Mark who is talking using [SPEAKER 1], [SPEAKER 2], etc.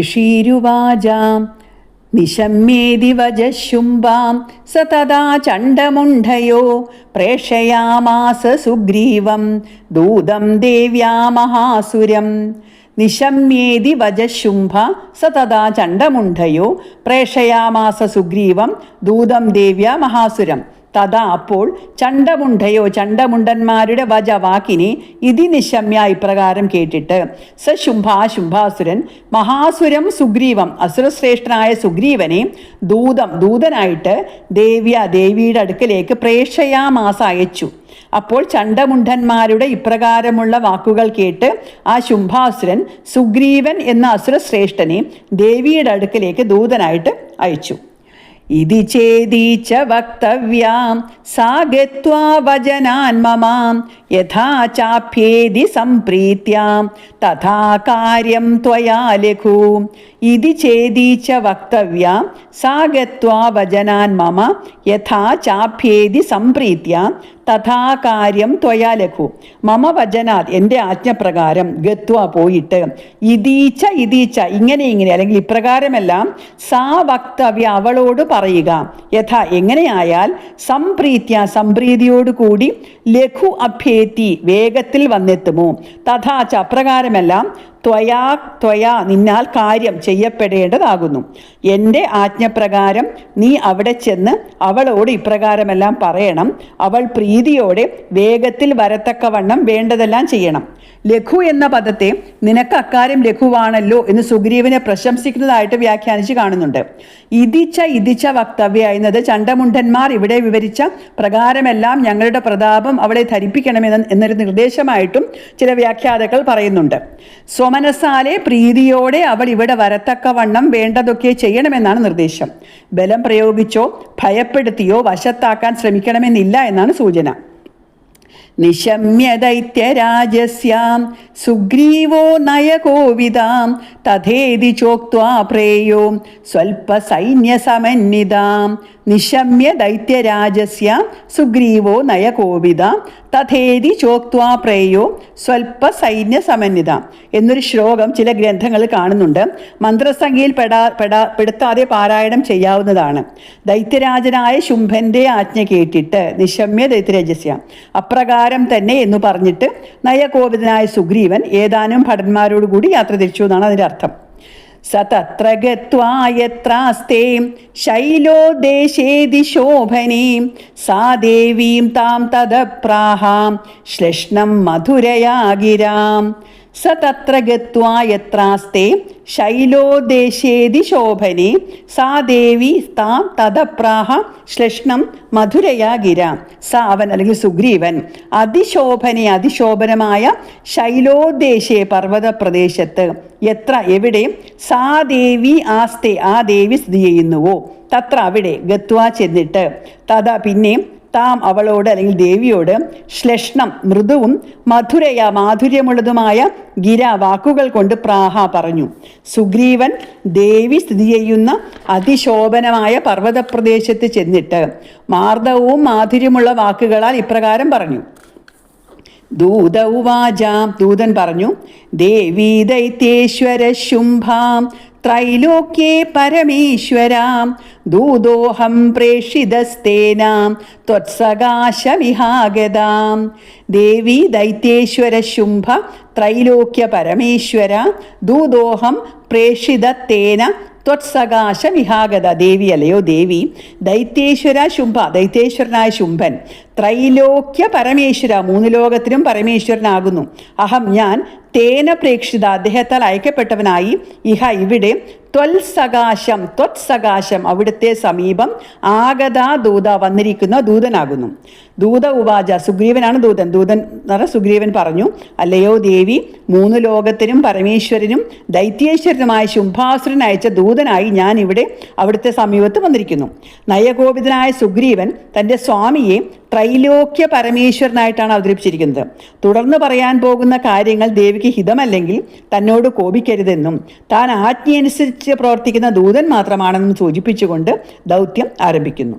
[SPEAKER 1] ഋഷീരുവാചാം. നിശമ്യേതി വജശുംബാം സ തഥാ ചണ്ഡമുണ്ഡയോ പ്രേഷയാമാസ സുഗ്രീവം. ദൂതം ദേവ്യാ മഹാസുരം. നിശമ്യേതി വജശുംഭ സ തഥാ ചണ്ഡമുണ്ഡയോ പ്രേഷയാമാസ സുഗ്രീവം. ദൂതം ദേവ്യ മഹാസുരം. തഥാ അപ്പോൾ ചണ്ടമുണ്ടയോ ചണ്ടമുണ്ടന്മാരുടെ വജ വാക്കിനെ ഇതി നിശമ്യ ഇപ്രകാരം കേട്ടിട്ട് സ ശുംഭ ശുംഭാസുരൻ മഹാസുരം സുഗ്രീവം അസുരശ്രേഷ്ഠനായ സുഗ്രീവനെ ദൂതം ദൂതനായിട്ട് ദേവ്യ ദേവിയുടെ അടുക്കലേക്ക് പ്രേക്ഷയാമാസ അയച്ചു. അപ്പോൾ ചണ്ടമുണ്ടന്മാരുടെ ഇപ്രകാരമുള്ള വാക്കുകൾ കേട്ട് ആ ശുംഭാസുരൻ സുഗ്രീവൻ എന്ന അസുരശ്രേഷ്ഠനെ ദേവിയുടെ അടുക്കലേക്ക് ദൂതനായിട്ട് അയച്ചു. ഇതി ചേതി ച വക്തവ്യാം സാ ഗത്വാ വചനാൻ മമാം യഥാ ചാപ്യേതി സംപ്രീത്യാം തഥാ കാര്യം ത്വയാ ലഘു. ഇതി ചേദീച്ച വക്തവ്യാം സാ ഗത്വാ വചനാൻ മമ യഥാ ചാപ്യേതി സംപ്രീത്യാം തഥാ കാര്യം ത്വയാ ലഘു. മമ വചനാത് എന്റെ ആജ്ഞപ്രകാരം ഗത്വ പോയിട്ട് ഇതീച്ച ഇതീച്ച ഇങ്ങനെ ഇങ്ങനെ അല്ലെങ്കിൽ ഇപ്രകാരമെല്ലാം സാ വക്തവ്യ അവളോട് പറയുക. യഥാ എങ്ങനെയായാൽ സംപ്രീത്യ സംപ്രീതിയോടുകൂടി ലഘു അഭ്യേത്തി വേഗത്തിൽ വന്നെത്തുമോ? തഥാച്ച അപ്രകാരമെല്ലാം ത്വയാ ത്വയാ നിന്നാൽ കാര്യം ചെയ്യപ്പെടേണ്ടതാകുന്നു. എന്റെ ആജ്ഞപ്രകാരം നീ അവിടെ ചെന്ന് അവളോട് ഇപ്രകാരമെല്ലാം പറയണം. അവൾ പ്രീതിയോടെ വേഗത്തിൽ വരത്തക്കവണ്ണം വേണ്ടതെല്ലാം ചെയ്യണം. ലഘു എന്ന പദത്തെ നിനക്ക് അക്കാര്യം ലഘുവാണല്ലോ എന്ന് സുഗ്രീവനെ പ്രശംസിക്കുന്നതായിട്ട് വ്യാഖ്യാനിച്ച് കാണുന്നുണ്ട്. ഇതിച്ച ഇതിച്ച വക്തവ്യ എന്നത് ചണ്ടമുണ്ടന്മാർ ഇവിടെ വിവരിച്ച പ്രകാരമെല്ലാം ഞങ്ങളുടെ പ്രതാപം അവളെ ധരിപ്പിക്കണമെന്ന് എന്നൊരു നിർദ്ദേശമായിട്ടും ചില വ്യാഖ്യാതാക്കൾ പറയുന്നുണ്ട്. സ്വമനസാലെ പ്രീതിയോടെ അവൾ ഇവിടെ വരത്തക്കവണ്ണം വേണ്ടതൊക്കെ ചെയ്യണമെന്നാണ് നിർദ്ദേശം. ബലം പ്രയോഗിച്ചോ ഭയപ്പെടുത്തിയോ വശത്താക്കാൻ ശ്രമിക്കണമെന്നില്ല എന്നാണ് സൂചന. നിശമ്യദൈത്യരാജസ്യാം സുഗ്രീവോ നയകോവിതാം തഥേതി ചോക്വാ പ്രേയോ സ്വൽപ്പസൈന്യസമന്വിതാം നിശമ്യ ദൈത്യരാജസ്യാം സുഗ്രീവോ നയകോവിത തഥേതി ചോക്വാ പ്രേയോ സ്വൽപ്പ സൈന്യ സമന്വിത എന്നൊരു ശ്ലോകം ചില ഗ്രന്ഥങ്ങളിൽ കാണുന്നുണ്ട്. മന്ത്രസംഖ്യയിൽ പെടാ പെടാ പെടുത്താതെ പാരായണം ചെയ്യാവുന്നതാണ്. ദൈത്യരാജനായ ശുംഭന്റെ ആജ്ഞ കേട്ടിട്ട് നിശമ്യ ദൈത്യരാജസ്യ. അപ്രകാരം തന്നെ എന്ന് പറഞ്ഞിട്ട് നയകോപിതനായ സുഗ്രീവൻ ഏതാനും ഭടന്മാരോടുകൂടി യാത്ര തിരിച്ചു എന്നാണ് അതിന്റെ അർത്ഥം. സ തത്ര ഗത്വാ യത്രാസ്തേ ശൈലോ ദേശേതി ശോഭനീം. സാ ദേവീം താം തദപ്രാഹാം. ശ്ലഷ്ണം മധുരയാ ഗിരാം സ തത്ര ഗത്വാ യത്രാസ്തേ ശൈലോദേശേതി ശോഭനെ സാ ദേവി താം തദപ്രാഹ ശ്ലഷ്ണം മധുരയാ ഗിര. സ അവൻ അല്ലെങ്കിൽ സുഗ്രീവൻ. അതിശോഭനെ അതിശോഭനമായ ശൈലോദേശേ പർവത പ്രദേശത്ത് എത്ര? എവിടെ? സാ ദേവി ആസ്തേ ആ ദേവി സ്ഥിതി ചെയ്യുന്നുവോ? തത്ര അവിടെ ഗത്വാ ചെന്നിട്ട്. തഥ പിന്നെ താം അവളോട് അല്ലെങ്കിൽ ദേവിയോട് ശ്ലഷ്ണം മൃദുവും മധുരയ മാധുര്യമുള്ളതുമായ ഗിര വാക്കുകൾ കൊണ്ട് പ്രാഹ പറഞ്ഞു. സുഗ്രീവൻ ദേവി സ്ഥിതി ചെയ്യുന്ന അതിശോഭനമായ പർവതപ്രദേശത്ത് ചെന്നിട്ട് മാർദ്ദവും മാധുര്യമുള്ള വാക്കുകളാൽ ഇപ്രകാരം പറഞ്ഞു. ദൂത ഉവാചാം ദൂതൻ പറഞ്ഞു ദേവീ ദൈത്യേശ്വര ശുംഭാം ത്രൈലോക്യേ പരമേശ്വരാം ദൂതോഹം പ്രേഷിതസ്തേനാം ത്വത്സകാശമിഹാഗതാം ദേവി ദൈത്യേശ്വര ശുംഭ ത്രൈലോക്യ പരമേശ്വര ദൂതോഹം പ്രേഷിതത്തേന ത്വത്സകാശമിഹാഗത ദേവി അല്ലയോ ദേവി ദൈത്യേശ്വര ശുംഭ ദൈത്യേശ്വരനായ ശുംഭൻ ത്രൈലോക്യ പരമേശ്വര മൂന്ന് ലോകത്തിനും പരമേശ്വരനാകുന്നു. അഹം ഞാൻ തേന പ്രേക്ഷിത അദ്ദേഹത്താൽ അയക്കപ്പെട്ടവനായി. ഇഹ ഇവിടെ ത്വൽസകാശം ത്വത്സകാശം അവിടുത്തെ സമീപം ആഗതാ ദൂത വന്നിരിക്കുന്ന ദൂതനാകുന്നു. ദൂത ഉപാച സുഗ്രീവനാണ് ദൂതൻ. ദൂതൻ എന്ന് സുഗ്രീവൻ പറഞ്ഞു അല്ലയോ ദേവി മൂന്ന് ലോകത്തിനും പരമേശ്വരനും ദൈത്യേശ്വരനുമായ ശുംഭാസുരൻ അയച്ച ദൂതനായി ഞാൻ ഇവിടെ അവിടുത്തെ സമീപത്ത് വന്നിരിക്കുന്നു. നയകോപിതനായ സുഗ്രീവൻ തന്റെ സ്വാമിയെ ത്രൈലോക്യ പരമേശ്വരനായിട്ടാണ് അവതരിപ്പിച്ചിരിക്കുന്നത്. തുടർന്ന് പറയാൻ പോകുന്ന കാര്യങ്ങൾ ദേവിക്ക് ഹിതമല്ലെങ്കിൽ തന്നോട് കോപിക്കരുതെന്നും താൻ ആജ്ഞയനുസരിച്ച് പ്രവർത്തിക്കുന്ന ദൂതൻ മാത്രമാണെന്നും സൂചിപ്പിച്ചുകൊണ്ട് ദൗത്യം ആരംഭിക്കുന്നു.